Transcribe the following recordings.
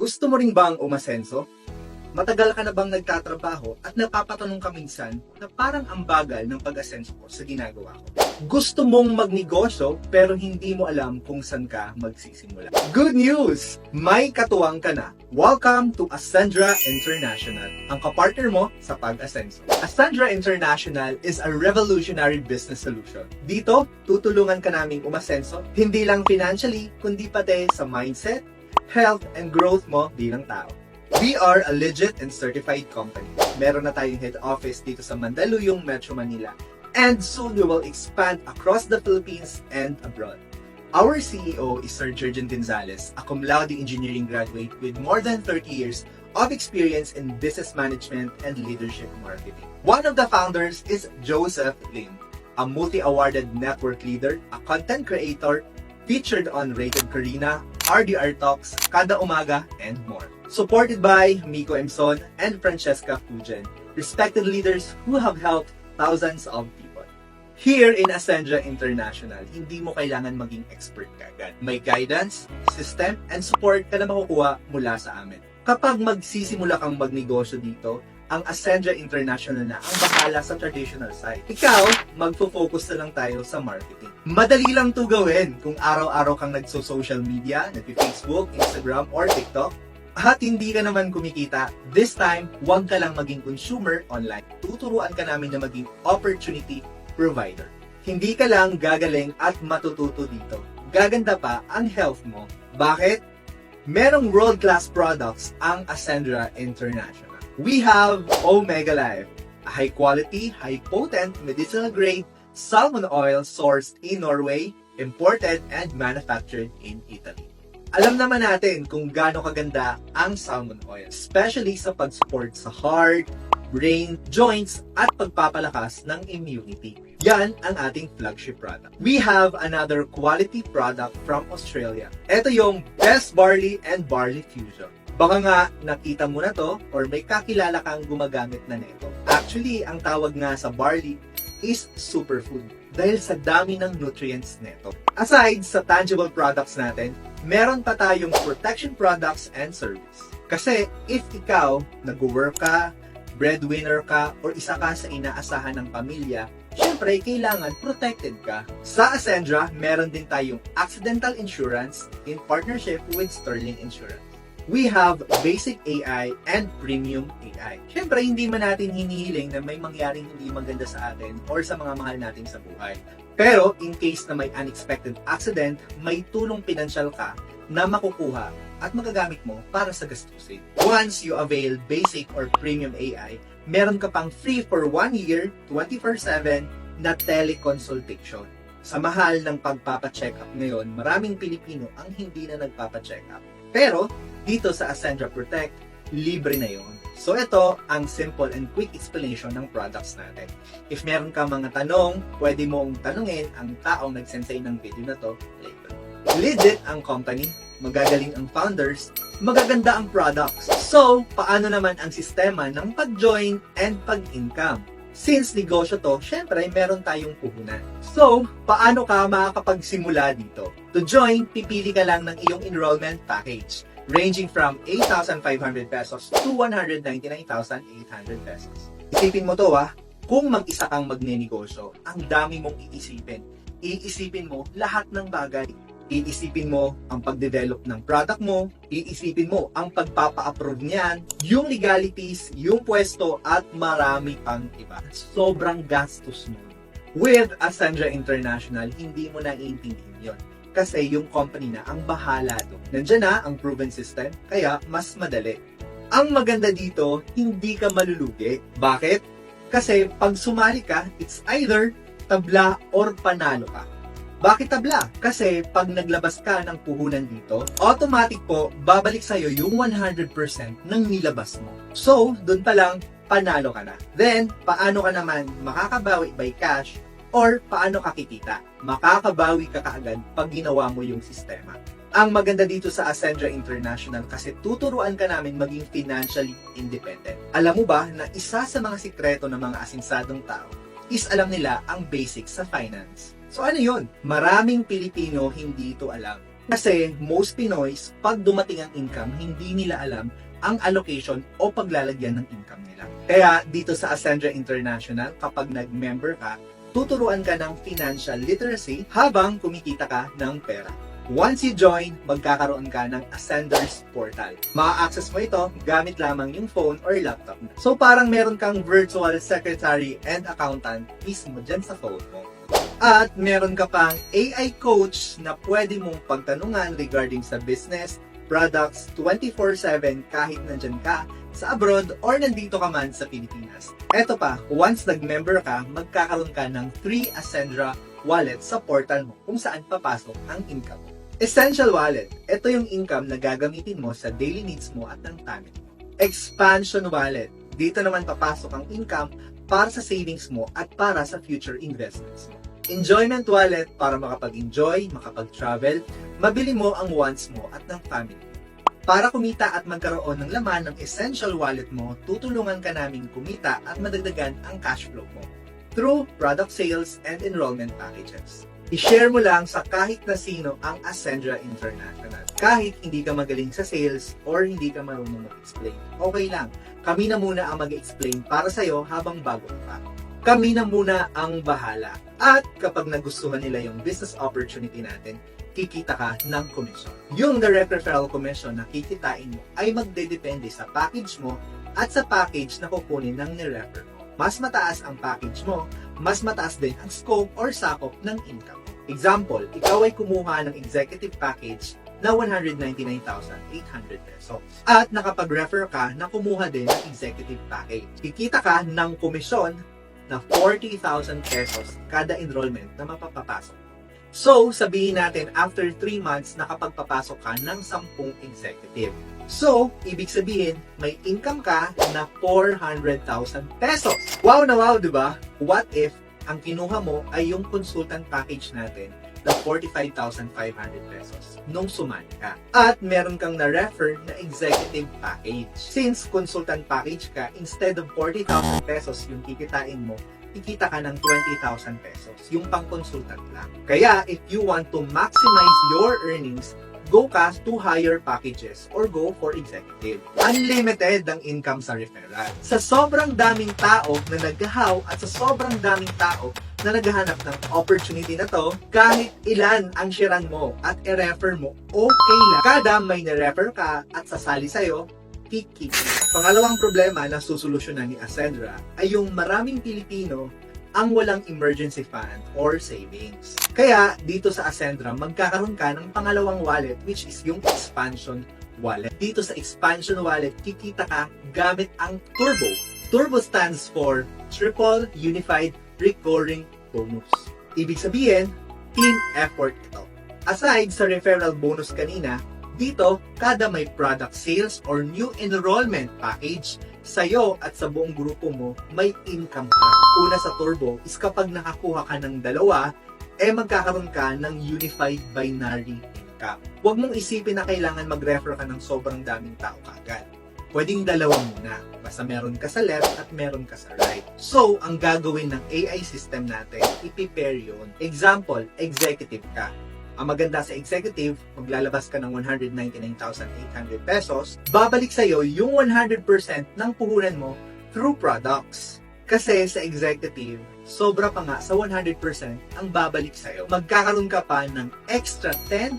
Gusto mo rin bang umasenso? Matagal ka na bang nagtatrabaho at napapatanong ka minsan na parang ang bagal ng pag-asenso ko sa ginagawa ko? Gusto mong magnegosyo pero hindi mo alam kung saan ka magsisimula. Good news! May katuwang ka na. Welcome to Ascendra International, ang kapartner mo sa pag-asenso. Ascendra International is a revolutionary business solution. Dito, tutulungan ka naming umasenso, hindi lang financially, kundi pati sa mindset, health, and growth mo bilang tao. We are a legit and certified company. Meron na tayong head office dito sa Mandaluyong, Metro Manila. And soon we will expand across the Philippines and abroad. Our CEO is Sir Jurgen Gonzalez, a cum laude engineering graduate with more than 30 years of experience in business management and leadership marketing. One of the founders is Joseph Lim, a multi-awarded network leader, a content creator, featured on Rated Karina, RDR Talks, Kada Umaga, and more. Supported by Miko Emson and Francesca Fujen, respected leaders who have helped thousands of people. Here in Ascendra International, hindi mo kailangan maging expert kagad. May guidance, system, and support ka na makukuha mula sa amin. Kapag magsisimula kang magnegosyo dito, ang Ascendra International na ang bahala sa traditional side. Ikaw, magfo-focus na lang tayo sa marketing. Madali lang to gawin kung araw-araw kang nagso-social media, nag-Facebook, Instagram, or TikTok. At hindi ka naman kumikita, this time, huwag ka lang maging consumer online. Tuturuan ka namin na maging opportunity provider. Hindi ka lang gagaling at matututo dito. Gaganda pa ang health mo. Bakit? Merong world-class products ang Ascendra International. We have Omega Life, a high-quality, high-potent, medicinal-grade salmon oil sourced in Norway, imported and manufactured in Italy. Alam naman natin kung gaano kaganda ang salmon oil, especially sa pag-support sa heart, brain, joints, at pagpapalakas ng immunity. Yan ang ating flagship product. We have another quality product from Australia. Ito yung Best Barley and Barley Fusion. Baka nga nakita mo na to or may kakilala kang gumagamit na nito. Actually, ang tawag nga sa barley is superfood dahil sa dami ng nutrients nito. Aside sa tangible products natin, meron pa tayong protection products and service. Kasi if ikaw, nag-work ka, breadwinner ka, or isa ka sa inaasahan ng pamilya, syempre, kailangan protected ka. Sa Ascendra, meron din tayong accidental insurance in partnership with Sterling Insurance. We have basic AI and premium AI. Syempre, hindi man natin hinihiling na may mangyaring hindi maganda sa atin or sa mga mahal natin sa buhay. Pero, in case na may unexpected accident, may tulong pinansyal ka na makukuha at magagamit mo para sa gastusin. Once you avail basic or premium AI, meron ka pang free for 1 year, 24-7 na teleconsultation. Sa mahal ng pagpapacheck up ngayon, maraming Pilipino ang hindi na nagpapacheck up. Pero, dito sa Ascendra Protect, libre na yon. So ito ang simple and quick explanation ng products natin. If meron ka mga tanong, pwede mong tanungin ang taong nagsend sa'yo ng video na to later. Legit ang company, magagaling ang founders, magaganda ang products. So, paano naman ang sistema ng pag-join and pag-income? Since negosyo to, syempre meron tayong puhunan. So, paano ka makakapagsimula dito? To join, pipili ka lang ng iyong enrollment package ranging from 8,500 pesos to 199,800 pesos. Isipin mo to ah, kung mag-isa kang magnenegosyo, ang dami mong iisipin. Iisipin mo lahat ng bagay. Iisipin mo ang pag-develop ng product mo, iisipin mo ang pagpapa-approve niyan, yung legalities, yung pwesto, at marami pang iba. Sobrang gastos mo. With Ascendra International, hindi mo na iintindihin yon kasi yung company na ang bahala doon. Nandiyan na ang proven system, kaya mas madali. Ang maganda dito, hindi ka malulugi. Bakit? Kasi pag sumali ka, it's either tabla or panalo ka. Bakit tabla? Kasi pag naglabas ka ng puhunan dito, automatic po, babalik sa'yo yung 100% ng nilabas mo. So, dun pa lang, panalo ka na. Then, paano ka naman makakabawi by cash or paano ka kikita? Makakabawi ka kaagad pag ginawa mo yung sistema. Ang maganda dito sa Ascendra International kasi tuturuan ka namin maging financially independent. Alam mo ba na isa sa mga sikreto ng mga asinsadong tao is alam nila ang basics sa finance. So ano yun? Maraming Pilipino hindi ito alam. Kasi most Pinoys, pag dumating ang income, hindi nila alam ang allocation o paglalagyan ng income nila. Kaya dito sa Ascendra International, kapag nag-member ka, tuturuan ka ng financial literacy habang kumikita ka ng pera. Once you join, magkakaroon ka ng Ascender's Portal. Ma-access mo ito gamit lamang yung phone or laptop mo. So parang meron kang virtual secretary and accountant mismo dyan sa phone mo. At meron ka pang AI coach na pwede mong pagtanungan regarding sa business, products 24-7 kahit nandyan ka sa abroad or nandito ka man sa Pilipinas. Eto pa, once nag-member ka, magkakaroon ka ng free Ascendra wallet sa portal mo kung saan papasok ang income mo. Essential Wallet, ito yung income na gagamitin mo sa daily needs mo at ng family. Expansion Wallet, dito naman papasok ang income para sa savings mo at para sa future investments mo. Enjoyment Wallet para makapag-enjoy, makapag-travel, mabili mo ang wants mo at ng family. Para kumita at magkaroon ng laman ng essential wallet mo, tutulungan ka namin kumita at madagdagan ang cash flow mo through product sales and enrollment packages. I-share mo lang sa kahit na sino ang Ascendra International. Kahit hindi ka magaling sa sales or hindi ka marunong mag-explain. Okay lang. Kami na muna ang mag-explain para sa'yo habang bago pa. Kami na muna ang bahala. At kapag nagustuhan nila yung business opportunity natin, kikita ka ng commission. Yung direct referral commission na kikitain mo ay magdedepende sa package mo at sa package na kukunin ng nirefer mo. Mas mataas ang package mo, mas mataas din ang scope or sakop ng income. Example, ikaw ay kumuha ng executive package na 199,800 pesos. At nakapag-refer ka na kumuha din ng executive package. Kikita ka ng komisyon na 40,000 pesos kada enrollment na mapapapasok. So, sabihin natin after 3 months nakapagpapasok ka ng 10 executive. So, ibig sabihin, may income ka na 400,000 pesos. Wow na wow, di ba? What if ang kinuha mo ay yung consultant package natin na 45,500 pesos nung sumali ka. At meron kang na-refer na executive package. Since consultant package ka, instead of 40,000 pesos yung kikitain mo, kikita ka ng 20,000 pesos, yung pang-consultant lang. Kaya, if you want to maximize your earnings, go ka to higher packages or go for executive. Unlimited ang income sa referral. Sa sobrang daming tao na naghahaw at sa sobrang daming tao na naghahanap ng opportunity na to, kahit ilan ang shiran mo at i-refer mo, okay lang. Kada may na-refer ka at sasali sa'yo, kiki. Pangalawang problema na susolusyonan ni Ascendra ay yung maraming Pilipino ang walang emergency fund or savings. Kaya dito sa Ascendra, magkakaroon ka ng pangalawang wallet which is yung expansion wallet. Dito sa expansion wallet, kikita ka gamit ang Turbo. Turbo stands for Triple Unified Recurring Bonus. Ibig sabihin, team effort ito. Aside sa referral bonus kanina, dito, kada may product sales or new enrollment package, sa'yo at sa buong grupo mo, may income ka. Una sa Turbo is kapag nakakuha ka ng dalawa, eh magkakaroon ka ng unified binary income. Huwag mong isipin na kailangan mag-refer ka ng sobrang daming tao kagad. Pwedeng dalawa muna, basta meron ka sa left at meron ka sa right. So, ang gagawin ng AI system natin, ipipair yun. Example, executive ka ang maganda sa executive, maglalabas ka ng 199,800 pesos, babalik sa'yo yung 100% ng puhunan mo through products. Kasi sa executive, sobra pa nga sa 100% ang babalik sa'yo. Magkakaroon ka pa ng extra 10,000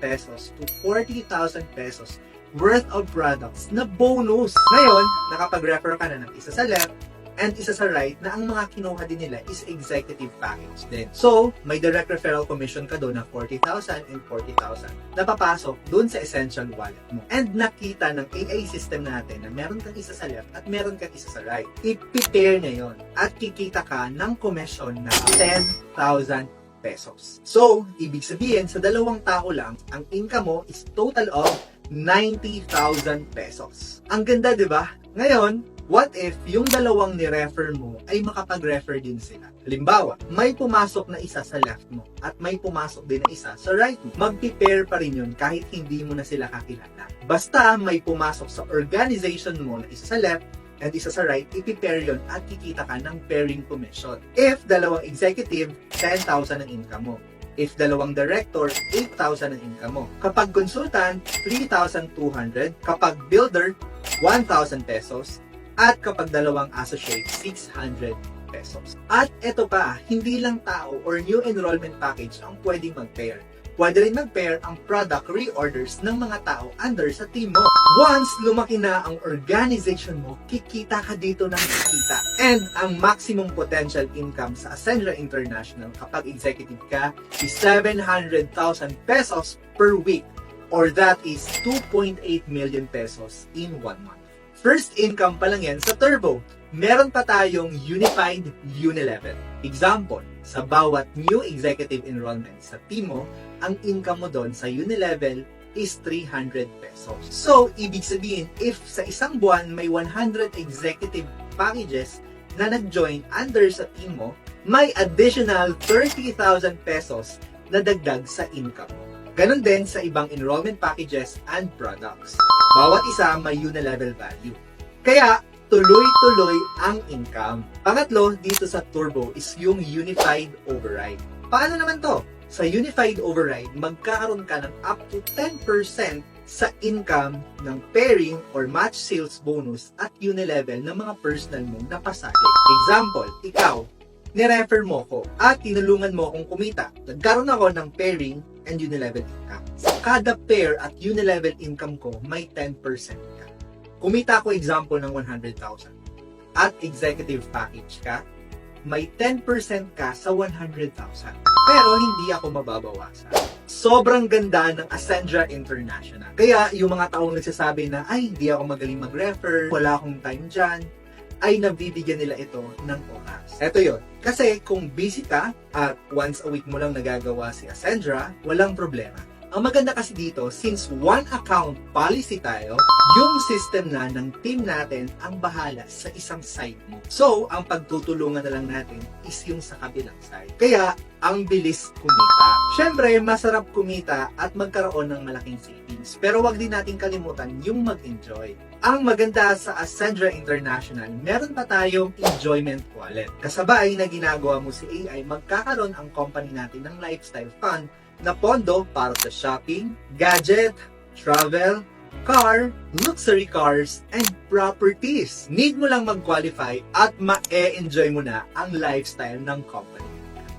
pesos to 40,000 pesos worth of products na bonus. Ngayon, nakapag-refer ka na ng isa sa left, and isa sa right na ang mga kinuha din nila is executive package din. So, may direct referral commission ka doon na 40,000 and 40,000 na papasok doon sa essential wallet mo. And nakita ng AI system natin na meron kang isa sa left at meron kang isa sa right. I-prepare niya yon at kikita ka ng commission na 10,000 pesos. So, ibig sabihin, sa dalawang tao lang, ang income mo is total of 90,000 pesos. Ang ganda, di ba? Ngayon, What if yung dalawang ni-refer mo ay makapag-refer din sila? Halimbawa, may pumasok na isa sa left mo at may pumasok din na isa sa right mo. Mag-pair pa rin yun kahit hindi mo na sila kakilala. Basta may pumasok sa organization mo na isa sa left and isa sa right, ipipair yun at kikita ka ng pairing commission. If dalawang executive, 10,000 ang income mo. If dalawang director, 8,000 ang income mo. Kapag consultant, 3,200. Kapag builder, 1,000 pesos. At kapag dalawang associate, 600 pesos. At ito pa, hindi lang tao or new enrollment package ang pwedeng mag-pair. Pwede rin mag-pair ang product reorders ng mga tao under sa team mo. Once lumaki na ang organization mo, kikita ka dito ng kikita. And ang maximum potential income sa Ascendra International kapag executive ka is 700,000 pesos per week or that is 2.8 million pesos in one month. First income pa lang yan sa Turbo. Meron pa tayong Unified Unilevel. Example, sa bawat new executive enrollment sa team mo, ang income mo doon sa Unilevel is 300 pesos. So, ibig sabihin, if sa isang buwan may 100 executive packages na nag-join under sa team mo, may additional 30,000 pesos na dagdag sa income mo. Ganon din sa ibang enrollment packages and products. Bawat isa may unilevel value. Kaya, tuloy-tuloy ang income. Pangatlo, dito sa Turbo is yung Unified Override. Paano naman to? Sa Unified Override, magkakaroon ka ng up to 10% sa income ng pairing or match sales bonus at unilevel ng mga personal mong napasahe. Example, ikaw, nirefer mo ko at tinulungan mo akong kumita. Nagkaroon ako ng pairing and unilevel income. Sa kada pair at unilevel income ko, may 10% ka. Kumita ako example ng 100,000 at executive package ka, may 10% ka sa 100,000. Pero hindi ako mababawasan. Sobrang ganda ng Ascendra International. Kaya yung mga taong nagsasabi na, ay, hindi ako magaling mag-refer, wala akong time dyan, ay nabibigyan nila ito ng oras. Ito yon. Kasi kung busy ka at once a week mo lang nagagawa si Ascendra, walang problema. Ang maganda kasi dito, since one account policy tayo, yung system na ng team natin ang bahala sa isang side mo. So, ang pagtutulungan na lang natin is yung sa kabilang side. Kaya, ang bilis kumita. Siyempre, masarap kumita at magkaroon ng malaking savings. Pero wag din natin kalimutan yung mag-enjoy. Ang maganda sa Ascendra International, meron pa tayong enjoyment wallet. Kasabay na ginagawa mo si AI, magkakaroon ang company natin ng lifestyle fund na pondo para sa shopping, gadget, travel, car, luxury cars, and properties. Need mo lang mag-qualify at ma-e-enjoy mo na ang lifestyle ng company.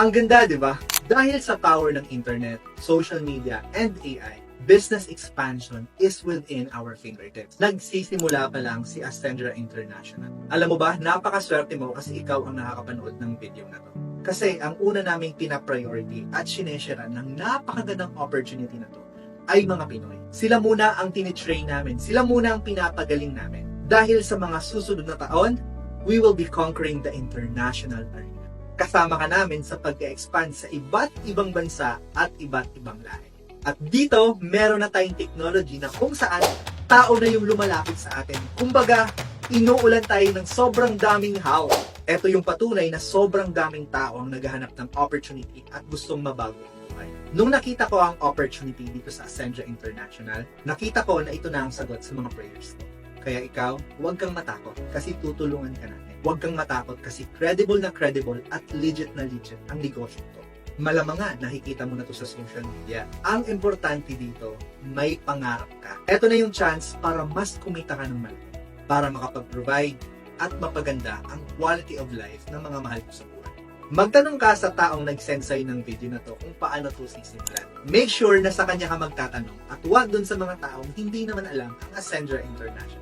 Ang ganda, di ba? Dahil sa power ng internet, social media, and AI, business expansion is within our fingertips. Nagsisimula pa lang si Ascendra International. Alam mo ba, napakaswerte mo kasi ikaw ang nakakapanood ng video na to. Kasi ang una naming pina-priority at sineshare ng napakagandang opportunity na to ay mga Pinoy. Sila muna ang tinitrain namin. Sila muna ang pinapagaling namin. Dahil sa mga susunod na taon, we will be conquering the international arena. Kasama ka namin sa pag-expand sa iba't ibang bansa at iba't ibang lahi. At dito, meron na tayong technology na kung saan tao na yung lumalapit sa atin. Kumbaga, inuulan tayo ng sobrang daming how. Ito yung patunay na sobrang daming tao ang naghahanap ng opportunity at gustong mabago ang buhay. Nung nakita ko ang opportunity dito sa Ascendra International, nakita ko na ito na ang sagot sa mga prayers ko. Kaya ikaw, huwag kang matakot kasi tutulungan ka natin. Huwag kang matakot kasi credible na credible at legit na legit ang negosyo to. Malamang nakikita mo na to sa social media. Ang importante dito, may pangarap ka. Ito na yung chance para mas kumita ka ng malaki. Para makapag-provide at mapaganda ang quality of life ng mga mahal ko sa buhay. Magtanong ka sa taong nag-send sa'yo ng video na to kung paano to sisimulan. Make sure na sa kanya ka magtatanong at huwag dun sa mga taong hindi naman alam ang Ascendra International.